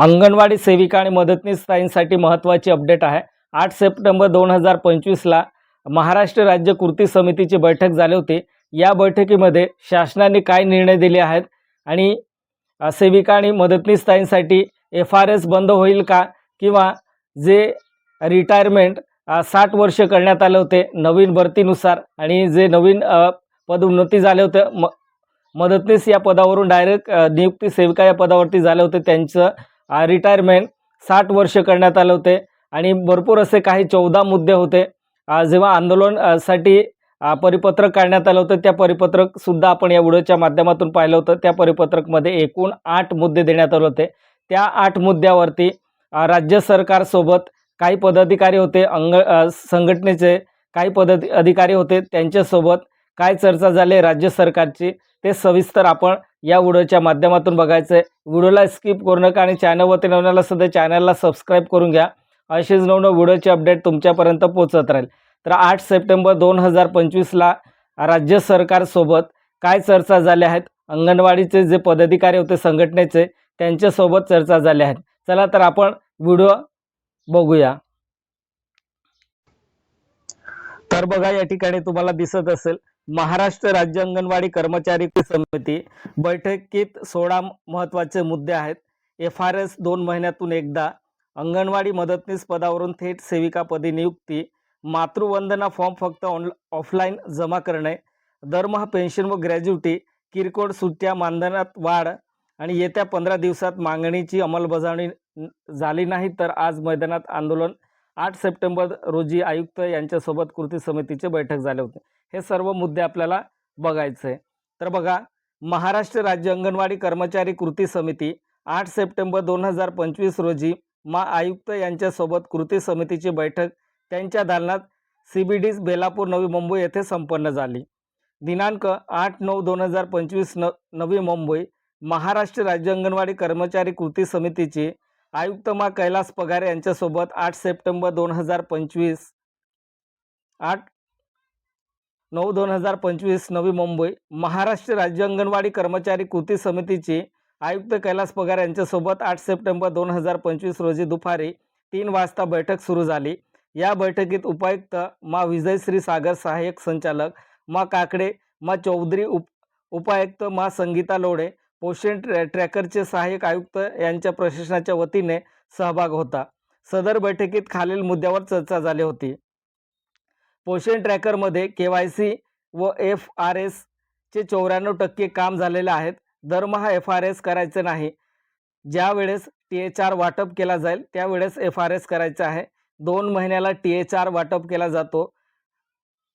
अंगणवाडी सेविका आणि मदतनीस ताईंसाठी महत्त्वाची अपडेट आहे. आठ सप्टेंबर दोन हजार पंचवीसला महाराष्ट्र राज्य कृती समितीची बैठक झाली होती. या बैठकीमध्ये शासनाने काय निर्णय दिले आहेत आणि सेविका आणि मदतनीस ताईंसाठी एफ आर एस बंद होईल का किंवा जे रिटायरमेंट साठ वर्ष करण्यात आले होते नवीन भरतीनुसार आणि जे नवीन पदोन्नती झाले होते म मदतनीस या पदावरून डायरेक्ट नियुक्ती सेविका या पदावरती झाले होते त्यांचं रिटायरमेंट साठ वर्ष करण्यात आले होते. आणि भरपूर असे काही चौदा मुद्दे होते. जेव्हा आंदोलनसाठी परिपत्रक काढण्यात आलं होतं त्या परिपत्रकसुद्धा आपण या व्हिडिओच्या माध्यमातून पाहिलं होतं. त्या परिपत्रकमध्ये एकूण आठ मुद्दे देण्यात आले होते. त्या आठ मुद्द्यावरती राज्य सरकारसोबत काही पदाधिकारी होते अंग संघटनेचे काही पद अधिकारी होते. त्यांच्यासोबत काय चर्चा झाली राज्य सरकारची ते सविस्तर आपण या व्हिडिओच्या माध्यमातून बघायचं आहे व्हिडिओला स्किप करू नका आणि चॅनलवरती नवण्याला सध्या चॅनलला सबस्क्राईब करून घ्या. असेच नवनव व्हिडिओचे अपडेट तुमच्यापर्यंत पोचत राहील. तर आठ सप्टेंबर दोन हजार पंचवीसला राज्य सरकारसोबत काय चर्चा झाल्या आहेत अंगणवाडीचे जे पदाधिकारी होते संघटनेचे त्यांच्यासोबत चर्चा झाल्या आहेत चला तर आपण व्हिडिओ बघूया. तर बघा या ठिकाणी तुम्हाला दिसत असेल महाराष्ट्र राज्य अंगणवाडी कर्मचारी समिती बैठकीत सोळा महत्त्वाचे मुद्दे आहेत. एफ आर एस दोन महिन्यातून एकदा अंगणवाडी मदतनीस पदावरून थेट सेविकापदी नियुक्ती मातृवंदना फॉर्म फक्त ऑन ऑफलाईन जमा करणे दरमहा पेन्शन व ग्रॅज्युटी किरकोळ सुट्ट्या मानधनात वाढ आणि येत्या पंधरा दिवसात मागणीची अंमलबजावणी झाली नाही तर आज मैदानात आंदोलन आठ सप्टेंबर रोजी आयुक्त यांच्यासोबत कृती समितीचे बैठक झाले होते. हे सर्व मुद्दे आपल्याला बघायचे आहे. तर बघा महाराष्ट्र राज्य अंगणवाडी कर्मचारी कृती समिती आठ सप्टेंबर दोन हजार पंचवीस रोजी मा आयुक्त यांच्यासोबत कृती समितीची बैठक त्यांच्या दालनात C B D's Belapur Navi Mumbai येथे संपन्न झाली. दिनांक आठ नऊ दोन हजार पंचवीस न नवी मुंबई महाराष्ट्र राज्य अंगणवाडी कर्मचारी कृती समितीची आयुक्त मा कैलास पगार यांच्यासोबत आठ सप्टेंबर दोन हजार पंचवीस आठ नऊ दोन हजार पंचवीस नवी मुंबई महाराष्ट्र राज्य अंगणवाडी कर्मचारी कृती समितीची आयुक्त कैलास पगार यांच्यासोबत आठ सप्टेंबर दोन हजार पंचवीस रोजी दुपारी तीन वाजता बैठक सुरू झाली. या बैठकीत उपायुक्त मा विजयश्री सागर सहाय्यक संचालक मा काकडे मा चौधरी उप उपायुक्त मा संगीता लोढे पोषण ट्रॅ ट्रॅकरचे सहाय्यक आयुक्त यांच्या प्रशासनाच्या वतीने सहभाग होता. सदर बैठकीत खालील मुद्द्यावर चर्चा झाली होती. पोषण ट्रॅकरमध्ये के वाय सी व एफ आर एसचे चौऱ्याण्णव टक्के काम झालेले आहेत. दरमहा एफ आर एस करायचे नाही. ज्या वेळेस टी एच आर वाटप केला जाईल त्यावेळेस एफ आर एस करायचं आहे. दोन महिन्याला टी एच आर वाटप केला जातो.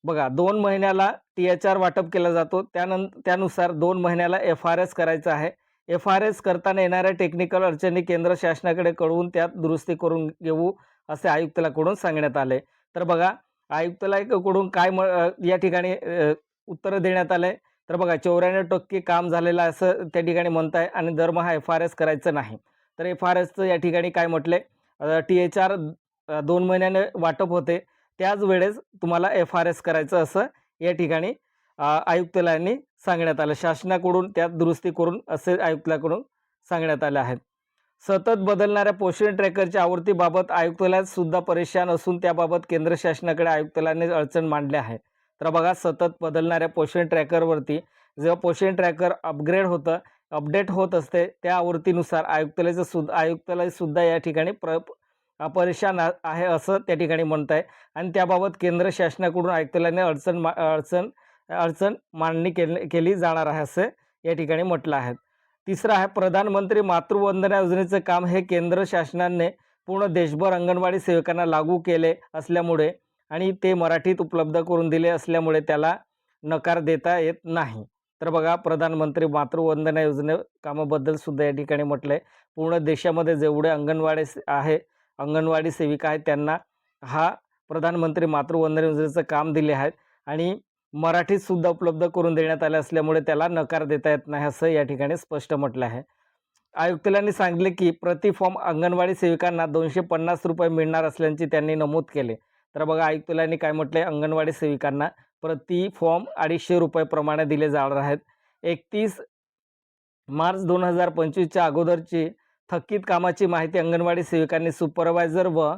बघा दोन महिन्याला टी एच आर वाटप केला जातो. त्यानंतर त्यानुसार दोन महिन्याला एफ आर एस करायचं आहे. एफ आर एस करताना येणाऱ्या टेक्निकल अडचणी केंद्र शासनाकडे कळवून त्यात दुरुस्ती करून घेऊ असे आयुक्तालाकडून सांगण्यात आले. तर बघा आयुक्तालयाकडून काय म या ठिकाणी उत्तरं देण्यात आले तर बघा चौऱ्याण्णव टक्के काम झालेलं असं त्या ठिकाणी म्हणत आहे आणि दरमहा एफ आर एस करायचं नाही. तर एफ आर एसचं या ठिकाणी काय म्हटले टी एच आर दोन महिन्याने वाटप होते. त्याच वेळेस तुम्हाला एफ आर एस करायचं असं या ठिकाणी अ, आयुक्तालयांनी सांगण्यात आलं. शासनाकडून त्यात दुरुस्ती करून असे आयुक्तालयाकडून सांगण्यात आले आहेत. सतत बदलणाऱ्या पोषण ट्रॅकरच्या आवृत्तीबाबत आयुक्तालयात सुद्धा परेशान असून त्याबाबत केंद्र शासनाकडे आयुक्तालयाने अडचण मांडली आहे तर बघा सतत बदलणाऱ्या पोषण ट्रॅकरवरती जेव्हा पोषण ट्रॅकर अपग्रेड होतं अपडेट होत असते त्या आवृत्तीनुसार आयुक्तालयाचं सुद्धा आयुक्तालयसुद्धा या ठिकाणी प्र परेशान आहे असं त्या ठिकाणी म्हणत आहे आणि त्याबाबत केंद्र शासनाकडून आयुक्तालयाने अडचण मा अडचण अडचण मांडणी केली केली जाणार आहे असं या ठिकाणी म्हटलं आहे. तिसरं आहे प्रधानमंत्री मातृवंदना योजनेचं काम हे केंद्र शासनाने पूर्ण देशभर अंगणवाडी सेवकांना लागू केले असल्यामुळे आणि ते मराठीत उपलब्ध करून दिले असल्यामुळे त्याला नकार देता येत नाही. तर बघा प्रधानमंत्री मातृवंदना योजने कामाबद्दल सुद्धा या ठिकाणी म्हटलं आहे पूर्ण देशामध्ये जेवढे अंगणवाडी आहे अंगणवाडी सेविका आहेत. त्यांना हा प्रधानमंत्री मातृवंदना योजनेचं काम दिले आहेत आणि मराठीत सुद्धा उपलब्ध करून देण्यात आले असल्यामुळे त्याला नकार देता येत नाही असं या ठिकाणी स्पष्ट म्हटलं आहे. आयुक्तालयांनी सांगितले की प्रति फॉर्म अंगणवाडी सेविकांना दोनशे पन्नास रुपये मिळणार असल्याचे त्यांनी नमूद केले. तर बघा आयुक्तालयांनी काय म्हटलंय? अंगणवाडी सेविकांना प्रति फॉर्म अडीचशे रुपये प्रमाणे दिले जाणार आहेत. एकतीस मार्च दोन हजार पंचवीसच्या अगोदरची थकीत कामाची माहिती अंगणवाडी सेविकांनी सुपरवायझर व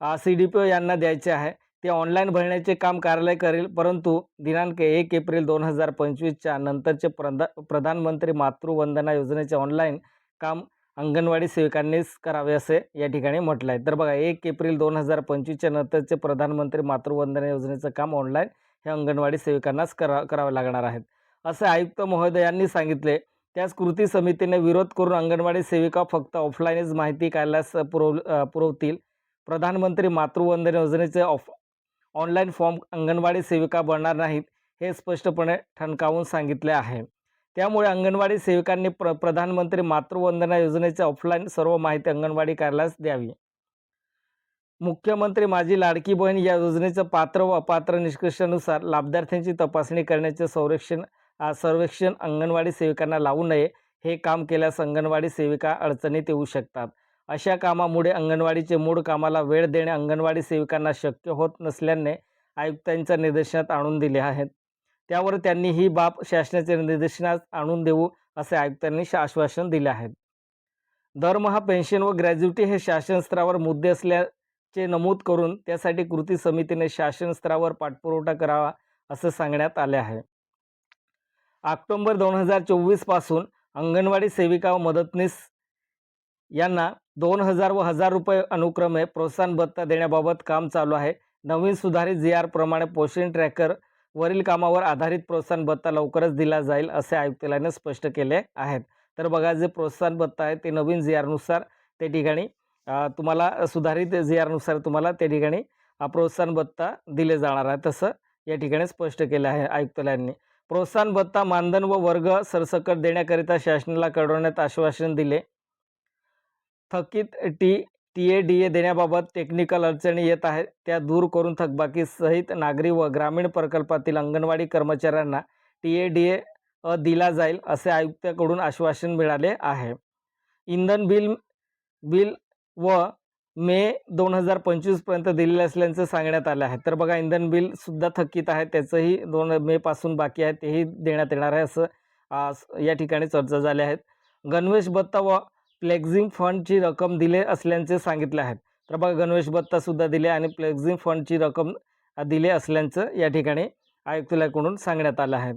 सी डी पी ओ यांना द्यायचे आहे. ते ऑनलाईन भरण्याचे काम कार्यालय करेल परंतु दिनांक एक एप्रिल दोन हजार पंचवीसच्या नंतरचे प्रधा प्रधानमंत्री मातृवंदना योजनेचे ऑनलाईन काम अंगणवाडी सेविकांनीच करावे असे या ठिकाणी म्हटलं आहे तर बघा एक एप्रिल दोन हजार पंचवीसच्या नंतरचे प्रधानमंत्री मातृवंदना योजनेचं काम ऑनलाईन हे अंगणवाडी सेविकांनाच करा करावे लागणार आहेत असे आयुक्त महोदयांनी सांगितले त्याच कृती समितीने विरोध करून अंगणवाडी सेविका फक्त ऑफलाईनच माहिती कार्यालयास पुरव पुरवतील. प्रधानमंत्री मातृवंदना योजनेचे ऑफ ऑनलाईन फॉर्म अंगणवाडी सेविका बनणार नाहीत हे स्पष्टपणे ठणकावून सांगितले आहे. त्यामुळे अंगणवाडी सेविकांनी प्र प्रधानमंत्री मातृवंदना योजनेचे ऑफलाईन सर्व माहिती अंगणवाडी कार्यालयास द्यावी. मुख्यमंत्री माझी लाडकी बहीण या योजनेचं पात्र व अपात्र निष्कर्षानुसार लाभार्थ्यांची तपासणी करण्याचे संरक्षण सर्वेक्षण अंगणवाडी सेविकांना लावू नये. हे काम केल्यास अंगणवाडी सेविका अडचणीत येऊ शकतात. अशा कामामुळे अंगणवाडीचे मूळ कामाला वेळ देणे अंगणवाडी सेविकांना शक्य होत नसल्याने आयुक्तांच्या निदर्शनात आणून दिले आहेत. त्यावर त्यांनी ही बाब शासनाच्या निदर्शनात आणून देऊ असे आयुक्तांनी आश्वासन दिले आहेत. दरमहा पेन्शन व ग्रॅज्युटी हे शासन स्तरावर मुद्दे असल्याचे नमूद करून त्यासाठी कृती समितीने शासन स्तरावर पाठपुरवठा करावा असं सांगण्यात आले आहे. ऑक्टोंबर दोन हजार चोवीसपासून अंगणवाडी सेविका व मदतनीस यांना दोन हजार व हजार रुपये अनुक्रमे प्रोत्साहन भत्ता देण्याबाबत काम चालू आहे. नवीन सुधारित जी आर प्रमाणे पोषण ट्रॅकर वरील कामावर आधारित प्रोत्साहन भत्ता लवकरच दिला जाईल असे आयुक्तालयाने स्पष्ट केले आहेत. तर बघा जे प्रोत्साहन भत्ता आहे ते नवीन जी आरनुसार त्या ठिकाणी तुम्हाला सुधारित जी आरनुसार तुम्हाला त्या ठिकाणी प्रोत्साहन भत्ता दिले जाणार आहे. तसं या ठिकाणी स्पष्ट केलं आहे आयुक्तालयांनी. प्रोत्साहन भत्ता मानधन व वर्ग सरसकट देण्याकरिता शासनाला कळवण्यात आश्वासन दिले. थकीत T T A D A देण्याबाबत टेक्निकल अडचणी येत आहेत. त्या दूर करून थकबाकी सहित नागरी व ग्रामीण प्रकल्पातील अंगणवाडी कर्मचाऱ्यांना टी ए डी ए दिला जाईल असे आयुक्ताकडून आश्वासन मिळाले आहे. इंधन बिल बिल व मे दोन हजार पंचवीसपर्यंत दिलेले असल्याचं सांगण्यात आलं आहे. तर बघा इंधन बिलसुद्धा थकीत आहे. त्याचंही दोन मेपासून बाकी आहे. तेही देण्यात येणार आहे असं या ठिकाणी चर्चा झाल्या आहेत गणवेश भत्ता व फ्लेक्झिंग फंडची रक्कम दिले असल्याचे सांगितले आहेत तर बघा गणवेश भत्तासुद्धा दिले आणि फ्लेक्झिंग फंडची रक्कम दिले असल्याचं या ठिकाणी आयुक्तालयाकडून सांगण्यात आलं आहे.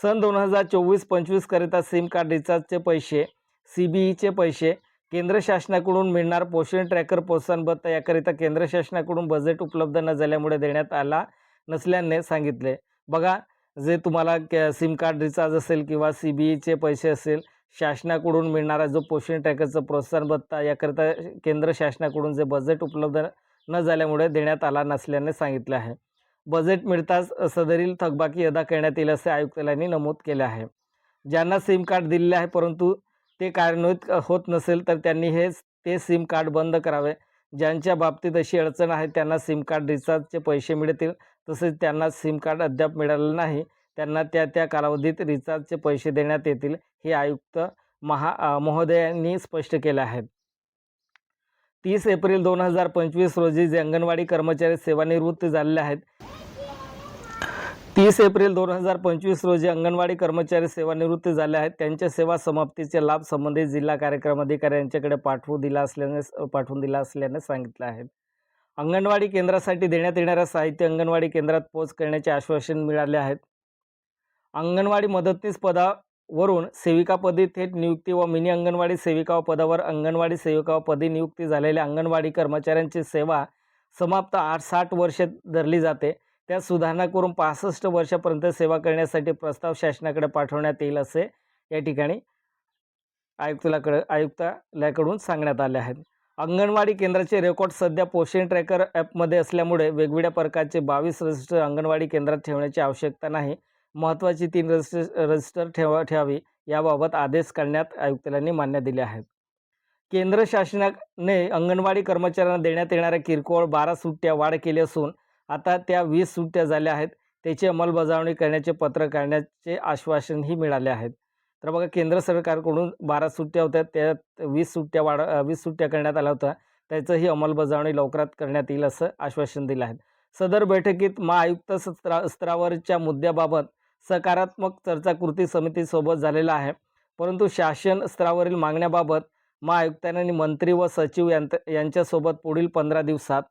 सन दोन हजार चोवीस पंचवीसकरिता सिम कार्ड रिचार्जचे पैसे सी बी ईचे पैसे केंद्र शासनाकडून मिळणार पोषण ट्रॅकर प्रोत्साहन भत्ता याकरिता केंद्र शासनाकडून बजेट उपलब्ध न झाल्यामुळे देण्यात आला नसल्याने सांगितले. बघा जे तुम्हाला सिम कार्ड रिचार्ज असेल किंवा सी बी ईचे पैसे असेल शासनाकडून मिळणारा जो पोषण ट्रॅकरचं प्रोत्साहन भत्ता याकरिता केंद्र शासनाकडून जे बजेट उपलब्ध न झाल्यामुळे देण्यात आला नसल्याने सांगितले आहे. बजेट मिळताच सदरील थकबाकी अदा करण्यात येईल असे आयुक्तालयांनी नमूद केले आहे. ज्यांना सिम कार्ड दिलेले आहे परंतु ते कार्यान्वित होत नसेल तर त्यांनी हे ते सिम कार्ड बंद करावे. ज्यांच्या बाबतीत अशी अडचण आहे त्यांना सिम कार्ड रिचार्जचे पैसे मिळतील. तसेच त्यांना सिम कार्ड अद्याप मिळाले नाही. त्यांना त्या त्या कालावधीत रिचार्जचे पैसे देण्यात येतील हे आयुक्त महा महोदयांनी स्पष्ट केले आहेत. तीस एप्रिल दोन हजार पंचवीस रोजी जे अंगणवाडी कर्मचारी सेवानिवृत्त झालेले आहेत. तीस एप्रिल दोन हजार पंचवीस रोजी अंगणवाडी कर्मचारी सेवानिवृत्त झाले आहेत. त्यांच्या सेवा समाप्तीचे लाभ संबंधित जिल्हा कार्यक्रम अधिकारी यांच्याकडे पाठवू दिला असल्याने पाठवून दिला असल्याने सांगितलं आहे अंगणवाडी केंद्रासाठी देण्यात येणाऱ्या साहित्य अंगणवाडी केंद्रात पोच करण्याचे आश्वासन मिळाले आहेत. अंगणवाडी मदतनीस पदावरून सेविकापदी थेट नियुक्ती व मिनी अंगणवाडी सेविका पदावर अंगणवाडी सेविका पदी नियुक्ती झालेल्या अंगणवाडी कर्मचाऱ्यांची सेवा समाप्त आठ साठ वर्षे धरली जाते. त्यात सुधारणा करून पासष्ट वर्षापर्यंत सेवा करण्यासाठी प्रस्ताव शासनाकडे पाठवण्यात येईल असे या ठिकाणी आयुक्तालयाकडे आयुक्तालयाकडून सांगण्यात आले आहेत. अंगणवाडी केंद्राचे रेकॉर्ड सध्या पोषण ट्रॅकर ॲपमध्ये असल्यामुळे वेगवेगळ्या प्रकारचे बावीस रजिस्टर अंगणवाडी केंद्रात ठेवण्याची आवश्यकता नाही. महत्त्वाची तीन रजिस्टर रजिस्टर ठेवा ठेवावी याबाबत आदेश काढण्यात आयुक्तालयांनी मान्य दिले आहेत. केंद्र शासनाने अंगणवाडी कर्मचाऱ्यांना देण्यात येणाऱ्या किरकोळ बारा सुट्ट्या वाढ केली असून आता त्या वीस सुट्ट्या झाल्या आहेत. त्याची अंमलबजावणी करण्याचे पत्र काढण्याचे आश्वासनही मिळाले आहेत. तर बघा केंद्र सरकारकडून बारा सुट्ट्या होत्या. त्यात वीस सुट्ट्या वाढ वीस सुट्ट्या करण्यात आल्या होत्या. त्याचंही अंमलबजावणी लवकरात करण्यात येईल असं आश्वासन दिलं आहे. सदर बैठकीत महाआयुक्त स्तरा स्तरावरच्या मुद्द्याबाबत सकारात्मक चर्चा कृती समितीसोबत झालेला आहे. परंतु शासन स्तरावरील मागण्याबाबत महाआयुक्तांनी मंत्री व सचिव यांत यांच्यासोबत पुढील पंधरा दिवसात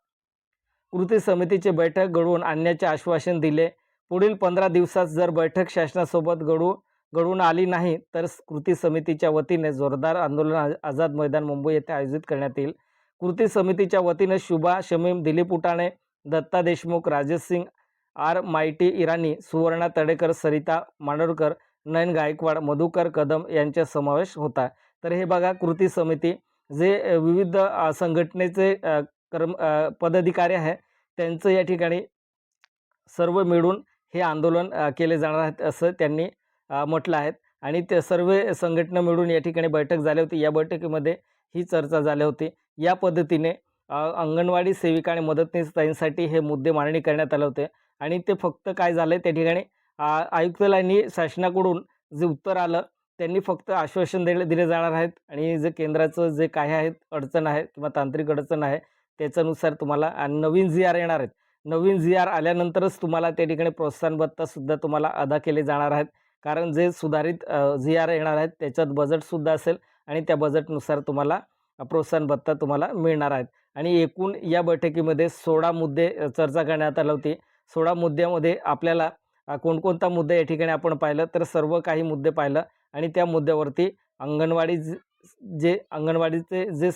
कृती समितीची बैठक घडवून आणण्याचे आश्वासन दिले. पुढील पंधरा दिवसात जर बैठक शासनासोबत घडू घडून आली नाही तर कृती समितीच्या वतीने जोरदार आंदोलन आझाद मैदान मुंबई येथे आयोजित करण्यात येईल. कृती समितीच्या वतीने शुभा शमीम दिलीप उटाणे दत्ता देशमुख राजेश सिंग आर मायटी इराणी सुवर्णा तडेकर सरिता मांडोरकर नयन गायकवाड मधुकर कदम यांचा समावेश होता. तर हे बघा कृती समिती जे विविध संघटनेचे कर्म पदाधिकारी आहे. त्यांचं या ठिकाणी सर्व मिळून हे आंदोलन केले जाणार आहेत असं त्यांनी म्हटलं आहे. आणि ते सर्व संघटना मिळून या ठिकाणी बैठक झाली होती. या बैठकीमध्ये ही चर्चा झाली होती. या पद्धतीने अंगणवाडी सेविका आणि मदतनीस ताईंसाठी हे मुद्दे मांडणी करण्यात आले होते. आणि ते फक्त काय झालं त्या ठिकाणी आयुक्तालयांनी शासनाकडून जे उत्तर आलं त्यांनी फक्त आश्वासन दिले दिले जाणार आहेत. आणि जे केंद्राचं जे काही आहेत अडचण आहे किंवा तांत्रिक अडचण आहे त्याच्यानुसार तुम्हाला आणि नवीन जी आर येणार आहेत. नवीन जी आर आल्यानंतरच तुम्हाला त्या ठिकाणी प्रोत्साहन भत्तासुद्धा तुम्हाला अदा केले जाणार आहेत. कारण जे सुधारित जी आर येणार आहेत त्याच्यात बजेटसुद्धा असेल आणि त्या बजेटनुसार तुम्हाला प्रोत्साहन भत्ता तुम्हाला मिळणार आहेत. आणि एकूण या बैठकीमध्ये सोळा मुद्दे चर्चा करण्यात आली होती. सोळा मुद्द्यामध्ये आपल्याला कोणकोणता मुद्दा या ठिकाणी आपण पाहिलं तर सर्व काही मुद्दे पाहिलं. आणि त्या मुद्द्यावरती अंगणवाडी जे अंगणवाडीचे जे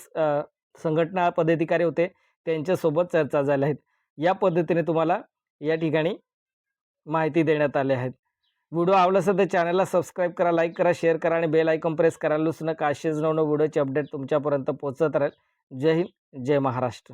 संघटना पदाधिकारी होते. त्यांच्यासोबत चर्चा झाल्या आहेत या पद्धतीने तुम्हाला या ठिकाणी माहिती देण्यात आली आहेत व्हिडिओ आवडला असेल तर चॅनलला सबस्क्राईब करा लाईक करा शेअर करा आणि बेल आयकॉन प्रेस करायला विसरू नका. असेच नवनवीन व्हिडिओचे अपडेट तुमच्यापर्यंत पोहोचत राहील. जय हिंद जय महाराष्ट्र.